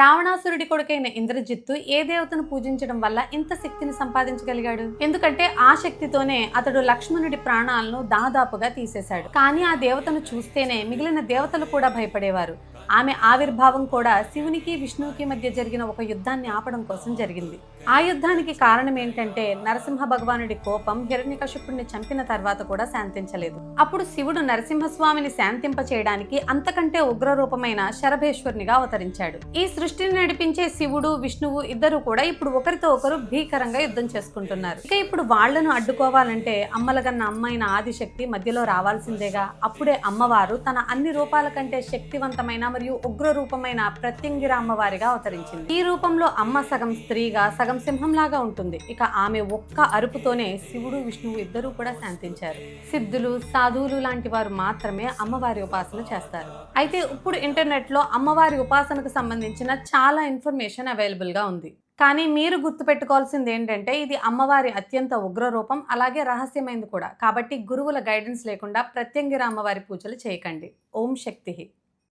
రావణాసురుడి కొడుకైన ఇంద్రజిత్తు ఏ దేవతను పూజించడం వల్ల ఇంత శక్తిని సంపాదించగలిగాడు? ఎందుకంటే ఆ శక్తితోనే అతడు లక్ష్మణుడి ప్రాణాలను దాదాపుగా తీసేశాడు. కానీ ఆ దేవతను చూస్తేనే మిగిలిన దేవతలు కూడా భయపడేవారు. ఆమె ఆవిర్భావం కూడా శివునికి విష్ణువుకి మధ్య జరిగిన ఒక యుద్ధాన్ని ఆపడం కోసం జరిగింది. ఆ యుద్ధానికి కారణం ఏంటంటే నరసింహ భగవానుడి కోపం హిరణ్యకశిపుడిని చంపిన తర్వాత కూడా శాంతించలేదు. అప్పుడు శివుడు నరసింహస్వామిని శాంతింప చేయడానికి అంతకంటే ఉగ్రరూపమైన శరభేశ్వరునిగా అవతరించాడు. ఈ సృష్టిని నడిపించే శివుడు విష్ణువు ఇద్దరు కూడా ఇప్పుడు ఒకరితో ఒకరు భీకరంగా యుద్ధం చేసుకుంటున్నారు. ఇక ఇప్పుడు వాళ్ళను అడ్డుకోవాలంటే అమ్మలగన్న అమ్మైన ఆదిశక్తి మధ్యలో రావాల్సిందేగా. అప్పుడే అమ్మవారు తన అన్ని రూపాల కంటే శక్తివంతమైన మరియు ఉగ్ర రూపమైన ప్రత్యంగిర అమ్మవారిగా అవతరించింది. ఈ రూపంలో అమ్మ సగం స్త్రీగా సగం సింహంలాగా ఉంటుంది. ఇక ఆమె ఒక్క అరుపుతోనే శివుడు విష్ణువు ఇద్దరూ కూడా శాంతించారు. సిద్ధులు సాధువులు లాంటి వారు మాత్రమే అమ్మవారి ఉపాసన చేస్తారు. అయితే ఇప్పుడు ఇంటర్నెట్లో అమ్మవారి ఉపాసనకు సంబంధించిన చాలా ఇన్ఫర్మేషన్ అవైలబుల్గా ఉంది. కానీ మీరు గుర్తుపెట్టుకోవాల్సింది ఏంటంటే ఇది అమ్మవారి అత్యంత ఉగ్ర రూపం అలాగే రహస్యమైంది కూడా. కాబట్టి గురువుల గైడెన్స్ లేకుండా ప్రత్యంగిర అమ్మవారి పూజలు చేయకండి. ఓం శక్తి.